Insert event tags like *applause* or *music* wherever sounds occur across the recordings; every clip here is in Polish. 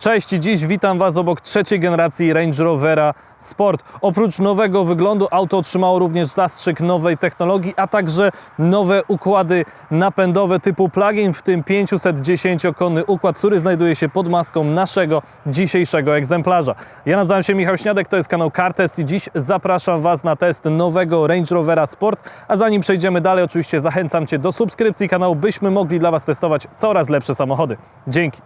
Cześć, dziś witam Was obok trzeciej generacji Range Rovera Sport. Oprócz nowego wyglądu auto otrzymało również zastrzyk nowej technologii, a także nowe układy napędowe typu plug-in, w tym 510-konny układ, który znajduje się pod maską naszego dzisiejszego egzemplarza. Ja nazywam się Michał Śniadek, to jest kanał CarTest i dziś zapraszam Was na test nowego Range Rovera Sport, a zanim przejdziemy dalej, oczywiście zachęcam Cię do subskrypcji kanału, byśmy mogli dla Was testować coraz lepsze samochody. Dzięki!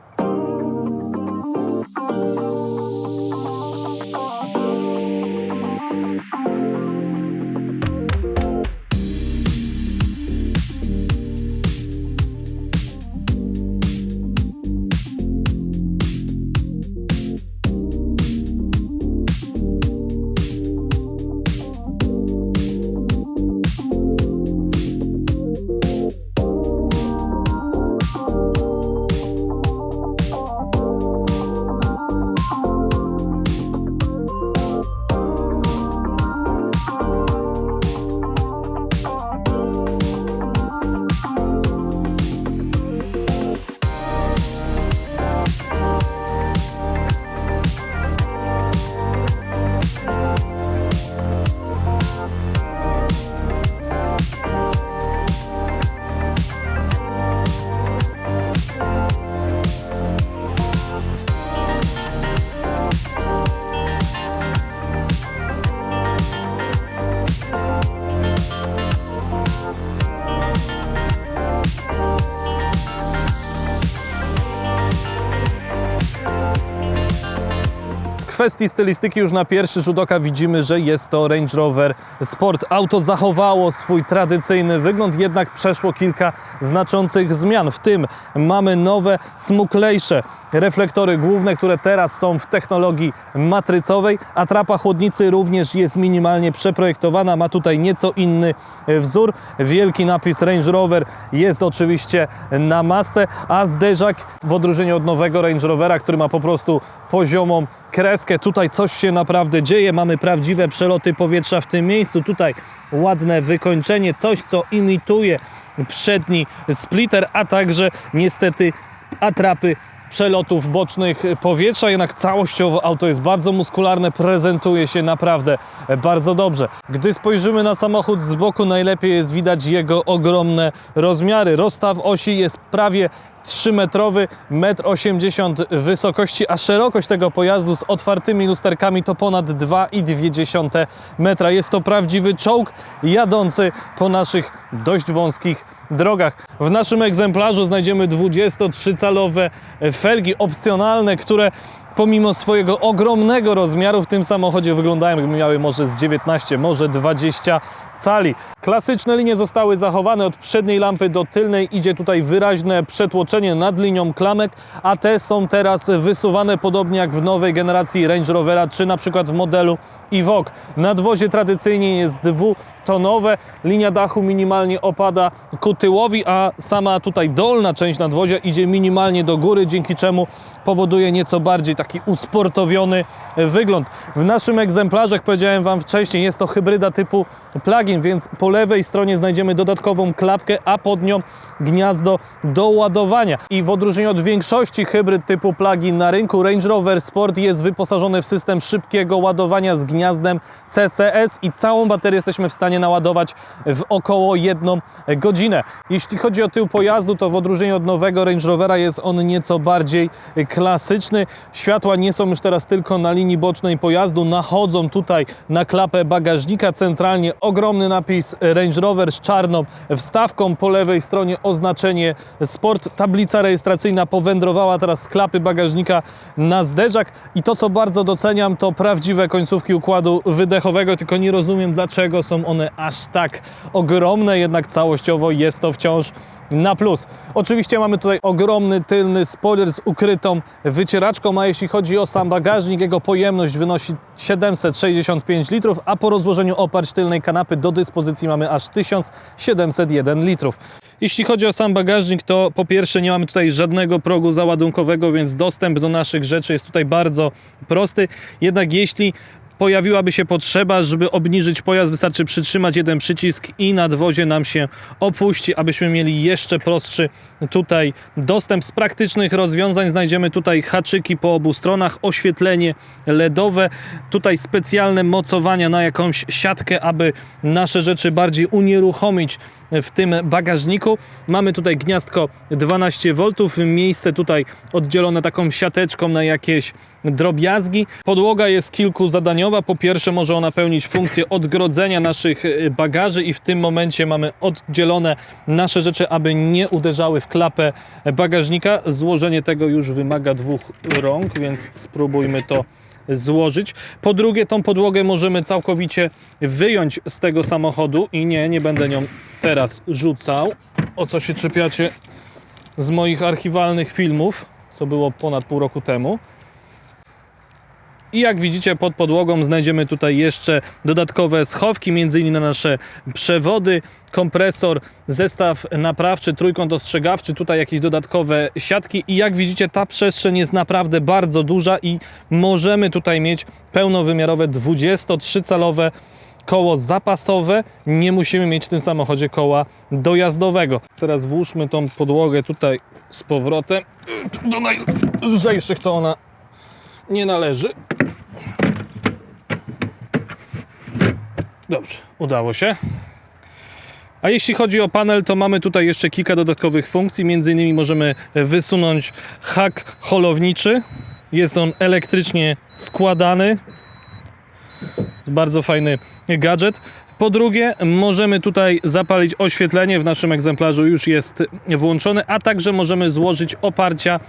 Kwestii stylistyki już na pierwszy rzut oka widzimy, że jest to Range Rover Sport. Auto zachowało swój tradycyjny wygląd, jednak przeszło kilka znaczących zmian. W tym mamy nowe, smuklejsze reflektory główne, które teraz są w technologii matrycowej. Atrapa chłodnicy również jest minimalnie przeprojektowana, ma tutaj nieco inny wzór. Wielki napis Range Rover jest oczywiście na masce, a zderzak w odróżnieniu od nowego Range Rovera, który ma po prostu poziomą kreskę. Tutaj coś się naprawdę dzieje. Mamy prawdziwe przeloty powietrza w tym miejscu. Tutaj ładne wykończenie, coś co imituje przedni splitter, a także niestety atrapy przelotów bocznych powietrza, jednak całościowo auto jest bardzo muskularne, prezentuje się naprawdę bardzo dobrze. Gdy spojrzymy na samochód z boku, najlepiej jest widać jego ogromne rozmiary. Rozstaw osi jest prawie 3-metrowy, 1,80 m wysokości, a szerokość tego pojazdu z otwartymi lusterkami to ponad 2,2 metra. Jest to prawdziwy czołg jadący po naszych dość wąskich drogach. W naszym egzemplarzu znajdziemy 23-calowe felgi opcjonalne, które pomimo swojego ogromnego rozmiaru w tym samochodzie wyglądają jakby miały może z 19, może 20 cali. Klasyczne linie zostały zachowane od przedniej lampy do tylnej idzie tutaj wyraźne przetłoczenie nad linią klamek, a te są teraz wysuwane podobnie jak w nowej generacji Range Rovera czy na przykład w modelu Evoque. Nadwozie tradycyjnie jest dwutonowe, linia dachu minimalnie opada ku tyłowi, a sama tutaj dolna część nadwozia idzie minimalnie do góry, dzięki czemu powoduje nieco bardziej taki usportowiony wygląd. W naszym egzemplarzu, jak powiedziałem Wam wcześniej, jest to hybryda typu plug-in, więc po lewej stronie znajdziemy dodatkową klapkę, a pod nią gniazdo do ładowania. I w odróżnieniu od większości hybryd typu plug-in na rynku, Range Rover Sport jest wyposażony w system szybkiego ładowania z gniazdem CCS i całą baterię jesteśmy w stanie naładować w około jedną godzinę. Jeśli chodzi o tył pojazdu, to w odróżnieniu od nowego Range Rovera jest on nieco bardziej klasyczny. Światła nie są już teraz tylko na linii bocznej pojazdu, nachodzą tutaj na klapę bagażnika centralnie ogromny napis Range Rover z czarną wstawką, po lewej stronie oznaczenie Sport. Tablica rejestracyjna powędrowała teraz z klapy bagażnika na zderzak. I to co bardzo doceniam to prawdziwe końcówki układu wydechowego, tylko nie rozumiem dlaczego są one aż tak ogromne, jednak całościowo jest to wciąż na plus. Oczywiście mamy tutaj ogromny tylny spoiler z ukrytą wycieraczką, a jeśli chodzi o sam bagażnik, jego pojemność wynosi 765 litrów, a po rozłożeniu oparć tylnej kanapy do dyspozycji mamy aż 1701 litrów. Jeśli chodzi o sam bagażnik, to po pierwsze nie mamy tutaj żadnego progu załadunkowego, więc dostęp do naszych rzeczy jest tutaj bardzo prosty. Jednak jeśli pojawiłaby się potrzeba, żeby obniżyć pojazd, wystarczy przytrzymać jeden przycisk i nadwozie nam się opuści, abyśmy mieli jeszcze prostszy tutaj dostęp. Z praktycznych rozwiązań znajdziemy tutaj haczyki po obu stronach, oświetlenie LEDowe, tutaj specjalne mocowania na jakąś siatkę, aby nasze rzeczy bardziej unieruchomić w tym bagażniku. Mamy tutaj gniazdko 12V, miejsce tutaj oddzielone taką siateczką na jakieś drobiazgi. Podłoga jest kilkuzadaniowa. Po pierwsze może ona pełnić funkcję odgrodzenia naszych y, bagaży i w tym momencie mamy oddzielone nasze rzeczy, aby nie uderzały w klapę bagażnika. Złożenie tego już wymaga dwóch rąk, więc spróbujmy to złożyć. Po drugie, tą podłogę możemy całkowicie wyjąć z tego samochodu i nie, nie będę nią teraz rzucał. O co się czepiacie z moich archiwalnych filmów, co było ponad pół roku temu. I jak widzicie, pod podłogą znajdziemy tutaj jeszcze dodatkowe schowki, m.in. na nasze przewody, kompresor, zestaw naprawczy, trójkąt ostrzegawczy, tutaj jakieś dodatkowe siatki. I jak widzicie, ta przestrzeń jest naprawdę bardzo duża i możemy tutaj mieć pełnowymiarowe 23-calowe koło zapasowe. Nie musimy mieć w tym samochodzie koła dojazdowego. Teraz włóżmy tą podłogę tutaj z powrotem. *clears throat* Do najlżejszych to ona nie należy. Dobrze, udało się. A jeśli chodzi o panel, to mamy tutaj jeszcze kilka dodatkowych funkcji. Między innymi możemy wysunąć hak holowniczy. Jest on elektrycznie składany. Bardzo fajny gadżet. Po drugie, możemy tutaj zapalić oświetlenie. W naszym egzemplarzu już jest włączone, a także możemy złożyć oparcia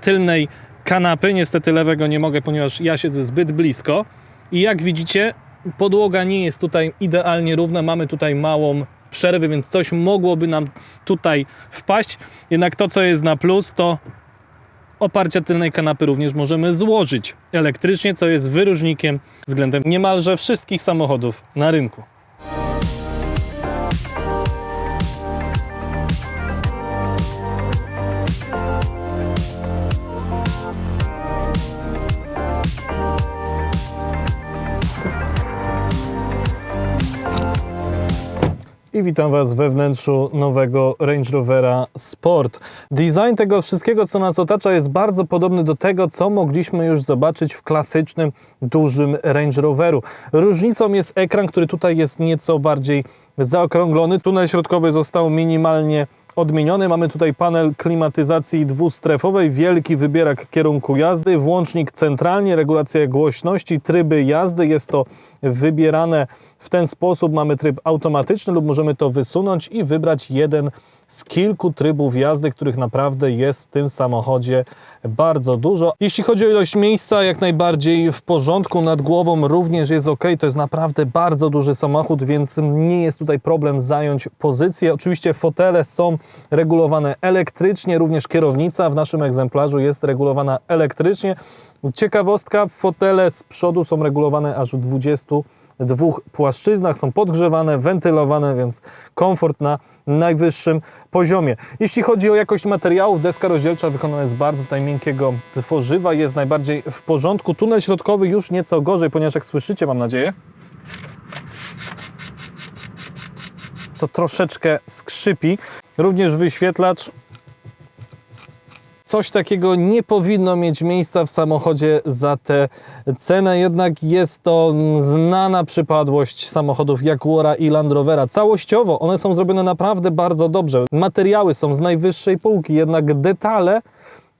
tylnej kanapy. Niestety lewego nie mogę, ponieważ ja siedzę zbyt blisko. I jak widzicie, podłoga nie jest tutaj idealnie równa. Mamy tutaj małą przerwę, więc coś mogłoby nam tutaj wpaść. Jednak to, co jest na plus, to oparcia tylnej kanapy również możemy złożyć elektrycznie, co jest wyróżnikiem względem niemalże wszystkich samochodów na rynku. I witam Was we wnętrzu nowego Range Rovera Sport. Design tego wszystkiego, co nas otacza, jest bardzo podobny do tego, co mogliśmy już zobaczyć w klasycznym, dużym Range Roveru. Różnicą jest ekran, który tutaj jest nieco bardziej zaokrąglony. Tunel środkowy został minimalnie odmieniony. Mamy tutaj panel klimatyzacji dwustrefowej, wielki wybierak kierunku jazdy, włącznik centralnie, regulacja głośności, tryby jazdy. Jest to wybierane w ten sposób. Mamy tryb automatyczny lub możemy to wysunąć i wybrać jeden z kilku trybów jazdy, których naprawdę jest w tym samochodzie bardzo dużo. Jeśli chodzi o ilość miejsca, jak najbardziej w porządku, nad głową również jest ok. To jest naprawdę bardzo duży samochód, więc nie jest tutaj problem zająć pozycję. Oczywiście fotele są regulowane elektrycznie, również kierownica w naszym egzemplarzu jest regulowana elektrycznie. Ciekawostka, fotele z przodu są regulowane aż w 20 dwóch płaszczyznach, są podgrzewane, wentylowane, więc komfort na najwyższym poziomie. Jeśli chodzi o jakość materiałów, deska rozdzielcza wykonana jest z bardzo tutaj miękkiego tworzywa, jest najbardziej w porządku. Tunel środkowy już nieco gorzej, ponieważ jak słyszycie, mam nadzieję, to troszeczkę skrzypi. Również wyświetlacz coś takiego nie powinno mieć miejsca w samochodzie za tę cenę, jednak jest to znana przypadłość samochodów Jaguara i Land Rovera. Całościowo one są zrobione naprawdę bardzo dobrze. Materiały są z najwyższej półki, jednak detale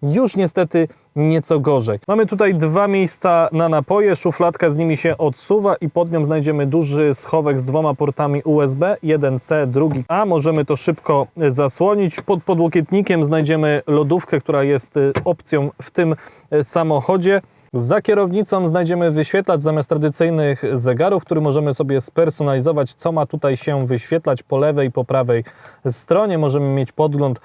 już niestety nieco gorzej. Mamy tutaj dwa miejsca na napoje, szufladka z nimi się odsuwa i pod nią znajdziemy duży schowek z dwoma portami USB, jeden C, drugi A. Możemy to szybko zasłonić. Pod podłokietnikiem znajdziemy lodówkę, która jest y, opcją w tym y, samochodzie. Za kierownicą znajdziemy wyświetlacz zamiast tradycyjnych zegarów, który możemy sobie spersonalizować, co ma tutaj się wyświetlać po lewej i po prawej stronie. Możemy mieć podgląd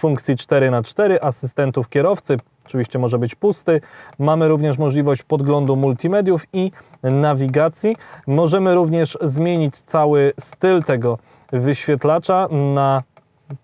funkcji 4x4, asystentów kierowcy, oczywiście może być pusty. Mamy również możliwość podglądu multimediów i nawigacji. Możemy również zmienić cały styl tego wyświetlacza na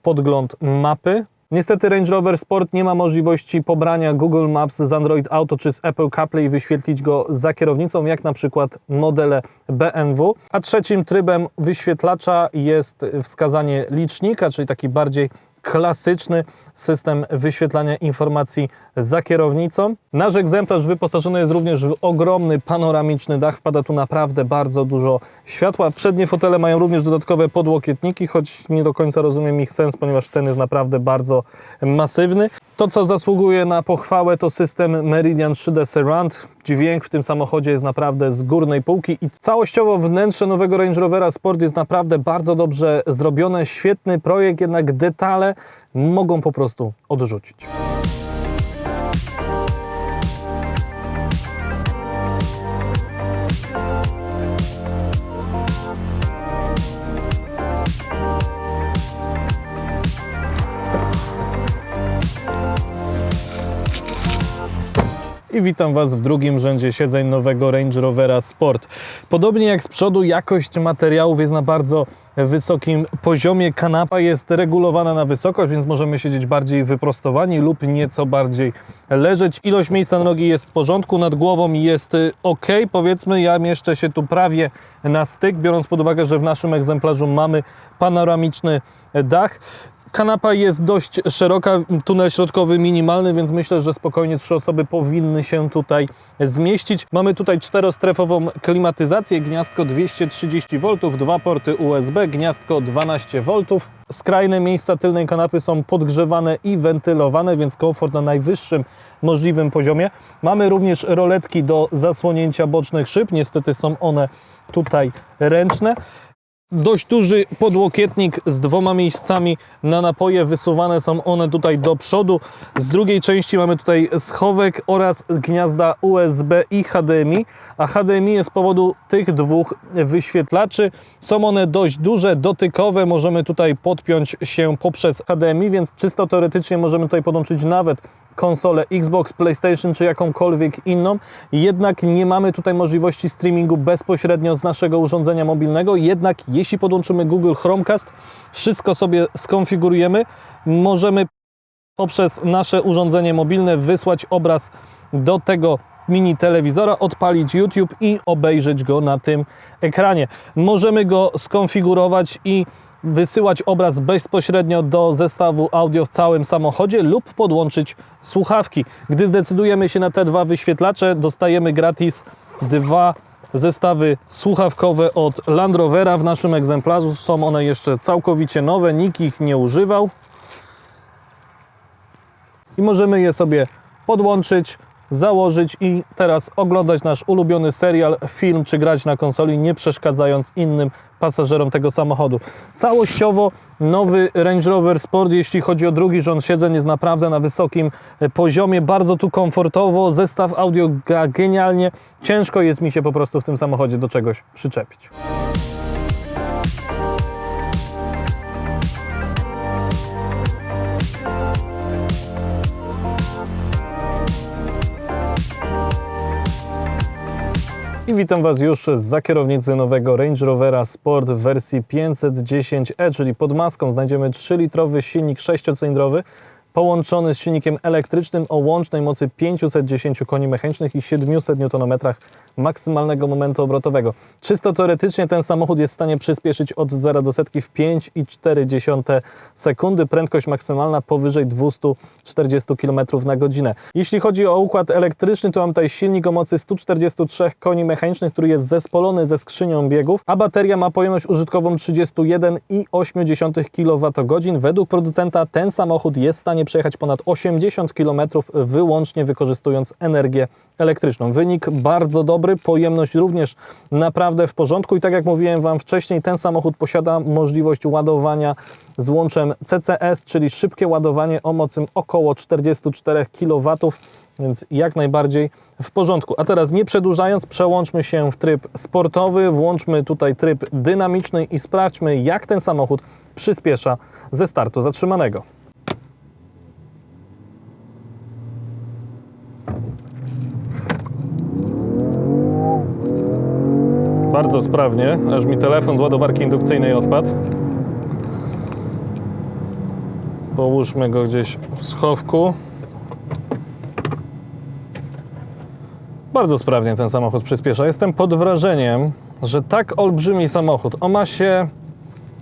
podgląd mapy Niestety Range Rover Sport nie ma możliwości pobrania Google Maps z Android Auto czy z Apple CarPlay i wyświetlić go za kierownicą, jak na przykład modele BMW. A trzecim trybem wyświetlacza jest wskazanie licznika, czyli taki bardziej klasyczny system wyświetlania informacji za kierownicą. Nasz egzemplarz wyposażony jest również w ogromny panoramiczny dach. Wpada tu naprawdę bardzo dużo światła. Przednie fotele mają również dodatkowe podłokietniki, choć nie do końca rozumiem ich sens, ponieważ ten jest naprawdę bardzo masywny. To, co zasługuje na pochwałę, to system Meridian 3D Surround. Dźwięk w tym samochodzie jest naprawdę z górnej półki i całościowo wnętrze nowego Range Rovera Sport jest naprawdę bardzo dobrze zrobione. Świetny projekt, jednak detale mogą po prostu odrzucić. I witam Was w drugim rzędzie siedzeń nowego Range Rovera Sport. Podobnie jak z przodu, jakość materiałów jest na bardzo wysokim poziomie. Kanapa jest regulowana na wysokość, więc możemy siedzieć bardziej wyprostowani lub nieco bardziej leżeć. Ilość miejsca na nogi jest w porządku, nad głową jest ok. Powiedzmy, ja mieszczę się tu prawie na styk, biorąc pod uwagę, że w naszym egzemplarzu mamy panoramiczny dach. Kanapa jest dość szeroka, tunel środkowy minimalny, więc myślę, że spokojnie trzy osoby powinny się tutaj zmieścić. Mamy tutaj czterostrefową klimatyzację, gniazdko 230 V, dwa porty USB, gniazdko 12 V. Skrajne miejsca tylnej kanapy są podgrzewane i wentylowane, więc komfort na najwyższym możliwym poziomie. Mamy również roletki do zasłonięcia bocznych szyb, niestety są one tutaj ręczne. Dość duży podłokietnik z dwoma miejscami na napoje. Wysuwane są one tutaj do przodu. Z drugiej części mamy tutaj schowek oraz gniazda USB i HDMI. A HDMI jest z powodu tych dwóch wyświetlaczy. Są one dość duże, dotykowe. Możemy tutaj podpiąć się poprzez HDMI, więc czysto teoretycznie możemy tutaj podłączyć nawet konsolę Xbox, PlayStation czy jakąkolwiek inną. Jednak nie mamy tutaj możliwości streamingu bezpośrednio z naszego urządzenia mobilnego. Jednak jeśli podłączymy Google Chromecast, wszystko sobie skonfigurujemy, możemy poprzez nasze urządzenie mobilne wysłać obraz do tego mini telewizora, odpalić YouTube i obejrzeć go na tym ekranie. Możemy go skonfigurować i wysyłać obraz bezpośrednio do zestawu audio w całym samochodzie lub podłączyć słuchawki. Gdy zdecydujemy się na te dwa wyświetlacze, dostajemy gratis dwa zestawy słuchawkowe od Land Rovera. W naszym egzemplarzu są one jeszcze całkowicie nowe, nikt ich nie używał. I możemy je sobie podłączyć, założyć i teraz oglądać nasz ulubiony serial, film czy grać na konsoli, nie przeszkadzając innym pasażerom tego samochodu. Całościowo nowy Range Rover Sport, jeśli chodzi o drugi rząd siedzeń, jest naprawdę na wysokim e, poziomie, bardzo tu komfortowo, zestaw audio gra genialnie. Ciężko jest mi się po prostu w tym samochodzie do czegoś przyczepić. I witam Was już za kierownicy nowego Range Rovera Sport w wersji 510e, czyli pod maską znajdziemy 3-litrowy silnik 6-cylindrowy połączony z silnikiem elektrycznym o łącznej mocy 510 koni mechanicznych i 700 Nm maksymalnego momentu obrotowego. Czysto teoretycznie ten samochód jest w stanie przyspieszyć od 0 do setki w 5,4 sekundy, prędkość maksymalna powyżej 240 km na godzinę. Jeśli chodzi o układ elektryczny, to mam tutaj silnik o mocy 143 koni mechanicznych, który jest zespolony ze skrzynią biegów, a bateria ma pojemność użytkową 31,8 kWh. Według producenta ten samochód jest w stanie przejechać ponad 80 km wyłącznie wykorzystując energię elektryczną. Wynik bardzo dobry, pojemność również naprawdę w porządku i tak jak mówiłem Wam wcześniej, ten samochód posiada możliwość ładowania z łączem CCS, czyli szybkie ładowanie o mocy około 44 kW, więc jak najbardziej w porządku. A teraz nie przedłużając, przełączmy się w tryb sportowy, włączmy tutaj tryb dynamiczny i sprawdźmy jak ten samochód przyspiesza ze startu zatrzymanego. Bardzo sprawnie, aż mi telefon z ładowarki indukcyjnej odpadł. Połóżmy go gdzieś w schowku. Bardzo sprawnie ten samochód przyspiesza. Jestem pod wrażeniem, że tak olbrzymi samochód o masie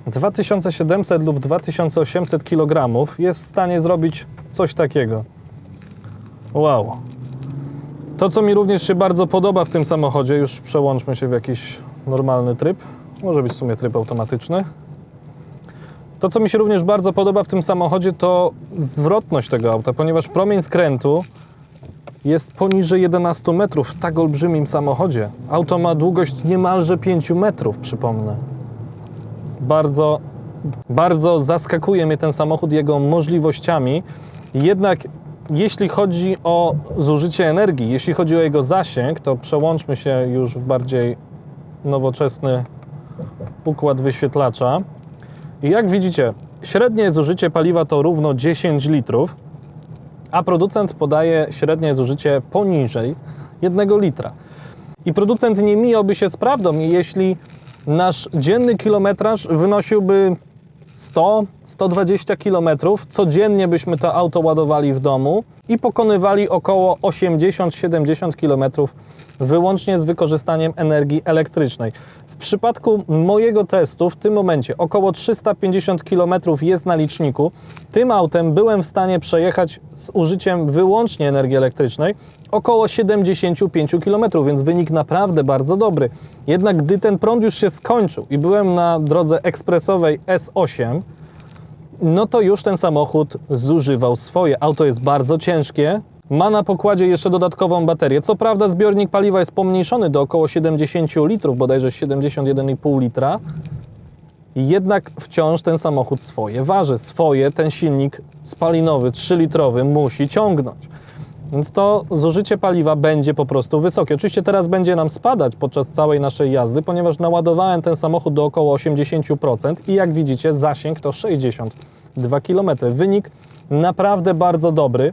2700 lub 2800 kg jest w stanie zrobić coś takiego. Wow. To, co mi również się bardzo podoba w tym samochodzie, już przełączmy się w jakiś normalny tryb. Może być w sumie tryb automatyczny. To, co mi się również bardzo podoba w tym samochodzie, to zwrotność tego auta, ponieważ promień skrętu jest poniżej 11 metrów w tak olbrzymim samochodzie. Auto ma długość niemalże 5 metrów, przypomnę. Bardzo, bardzo zaskakuje mnie ten samochód jego możliwościami. Jednak jeśli chodzi o zużycie energii, jeśli chodzi o jego zasięg, to przełączmy się już w bardziej nowoczesny układ wyświetlacza. I jak widzicie, średnie zużycie paliwa to równo 10 litrów, a producent podaje średnie zużycie poniżej 1 litra. I producent nie mijałby się z prawdą, jeśli nasz dzienny kilometraż wynosiłby 100-120 km, codziennie byśmy to auto ładowali w domu i pokonywali około 80-70 km wyłącznie z wykorzystaniem energii elektrycznej. W przypadku mojego testu w tym momencie około 350 km jest na liczniku. Tym autem byłem w stanie przejechać z użyciem wyłącznie energii elektrycznej około 75 km, więc wynik naprawdę bardzo dobry. Jednak gdy ten prąd już się skończył i byłem na drodze ekspresowej S8, no to już ten samochód zużywał swoje. Auto jest bardzo ciężkie, ma na pokładzie jeszcze dodatkową baterię. Co prawda zbiornik paliwa jest pomniejszony do około 70 litrów, bodajże 71,5 litra. Jednak wciąż ten samochód swoje waży. Swoje ten silnik spalinowy 3-litrowy musi ciągnąć. Więc to zużycie paliwa będzie po prostu wysokie. Oczywiście teraz będzie nam spadać podczas całej naszej jazdy, ponieważ naładowałem ten samochód do około 80% i jak widzicie zasięg to 62 km. Wynik naprawdę bardzo dobry.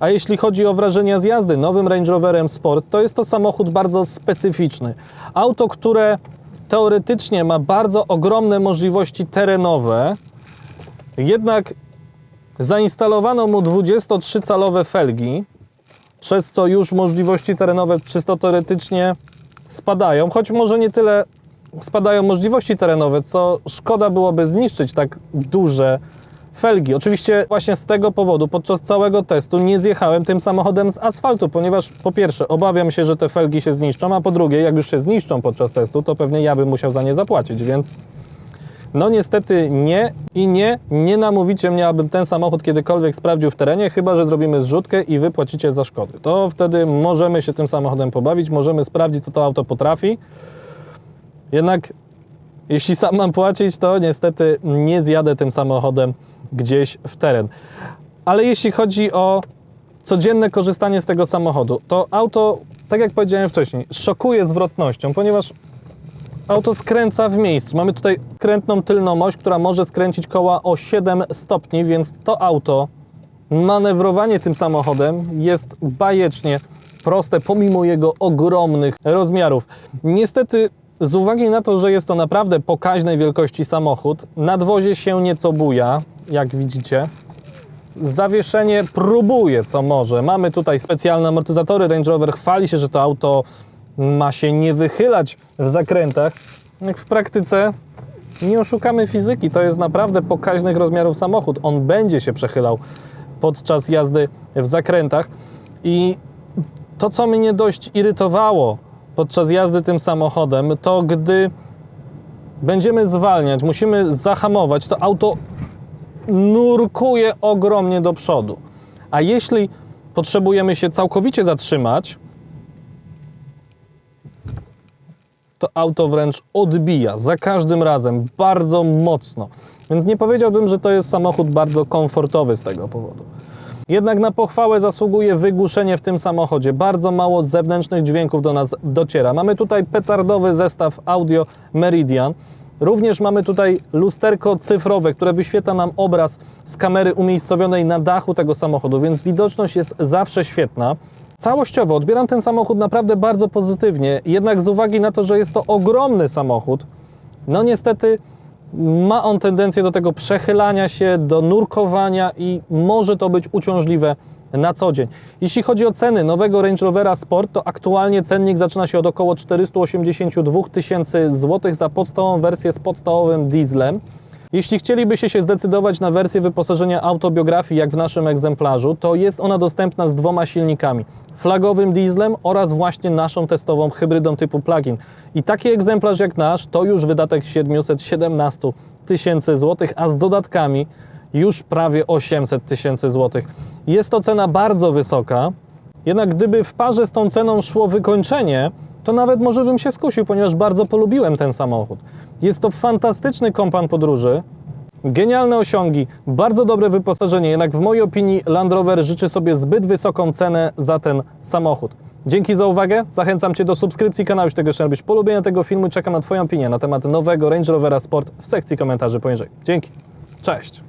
A jeśli chodzi o wrażenia z jazdy nowym Range Roverem Sport, to jest to samochód bardzo specyficzny. Auto, które teoretycznie ma bardzo ogromne możliwości terenowe, jednak zainstalowano mu 23-calowe felgi, przez co już możliwości terenowe czysto teoretycznie spadają, choć może nie tyle spadają możliwości terenowe, co szkoda byłoby zniszczyć tak duże felgi. Oczywiście właśnie z tego powodu podczas całego testu nie zjechałem tym samochodem z asfaltu, ponieważ po pierwsze obawiam się, że te felgi się zniszczą, a po drugie jak już się zniszczą podczas testu, to pewnie ja bym musiał za nie zapłacić, więc no niestety nie i nie, nie namówicie mnie, abym ten samochód kiedykolwiek sprawdził w terenie, chyba że zrobimy zrzutkę i wy płacicie za szkody. To wtedy możemy się tym samochodem pobawić, możemy sprawdzić, co to auto potrafi. Jednak jeśli sam mam płacić, to niestety nie zjadę tym samochodem gdzieś w teren. Ale jeśli chodzi o codzienne korzystanie z tego samochodu, to auto, tak jak powiedziałem wcześniej, szokuje zwrotnością, ponieważ auto skręca w miejscu. Mamy tutaj krętną tylną oś, która może skręcić koła o 7 stopni, więc to auto, manewrowanie tym samochodem jest bajecznie proste, pomimo jego ogromnych rozmiarów. Niestety, z uwagi na to, że jest to naprawdę pokaźnej wielkości samochód, nadwozie się nieco buja, jak widzicie. Zawieszenie próbuje co może. Mamy tutaj specjalne amortyzatory. Range Rover chwali się, że to auto ma się nie wychylać w zakrętach. Jak w praktyce nie oszukamy fizyki. To jest naprawdę pokaźnych rozmiarów samochód. On będzie się przechylał podczas jazdy w zakrętach. I to, co mnie dość irytowało podczas jazdy tym samochodem, to gdy będziemy zwalniać, musimy zahamować, to auto nurkuje ogromnie do przodu. A jeśli potrzebujemy się całkowicie zatrzymać, to auto wręcz odbija za każdym razem bardzo mocno. Więc nie powiedziałbym, że to jest samochód bardzo komfortowy z tego powodu. Jednak na pochwałę zasługuje wygłuszenie w tym samochodzie. Bardzo mało zewnętrznych dźwięków do nas dociera. Mamy tutaj petardowy zestaw audio Meridian. Również mamy tutaj lusterko cyfrowe, które wyświetla nam obraz z kamery umiejscowionej na dachu tego samochodu, więc widoczność jest zawsze świetna. Całościowo odbieram ten samochód naprawdę bardzo pozytywnie, jednak z uwagi na to, że jest to ogromny samochód, no niestety ma on tendencję do tego przechylania się, do nurkowania i może to być uciążliwe na co dzień. Jeśli chodzi o ceny nowego Range Rovera Sport, to aktualnie cennik zaczyna się od około 482 tysięcy złotych za podstawową wersję z podstawowym dieslem. Jeśli chcielibyście się zdecydować na wersję wyposażenia autobiografii, jak w naszym egzemplarzu, to jest ona dostępna z dwoma silnikami. Flagowym dieslem oraz właśnie naszą testową hybrydą typu plug-in. I taki egzemplarz jak nasz to już wydatek 717 tysięcy złotych, a z dodatkami już prawie 800 tysięcy złotych. Jest to cena bardzo wysoka, jednak gdyby w parze z tą ceną szło wykończenie, to nawet może bym się skusił, ponieważ bardzo polubiłem ten samochód. Jest to fantastyczny kompan podróży, genialne osiągi, bardzo dobre wyposażenie, jednak w mojej opinii Land Rover życzy sobie zbyt wysoką cenę za ten samochód. Dzięki za uwagę, zachęcam Cię do subskrypcji kanału, jeśli tego jeszcze robisz, polubienia tego filmu i czekam na Twoją opinię na temat nowego Range Rovera Sport w sekcji komentarzy poniżej. Dzięki, cześć!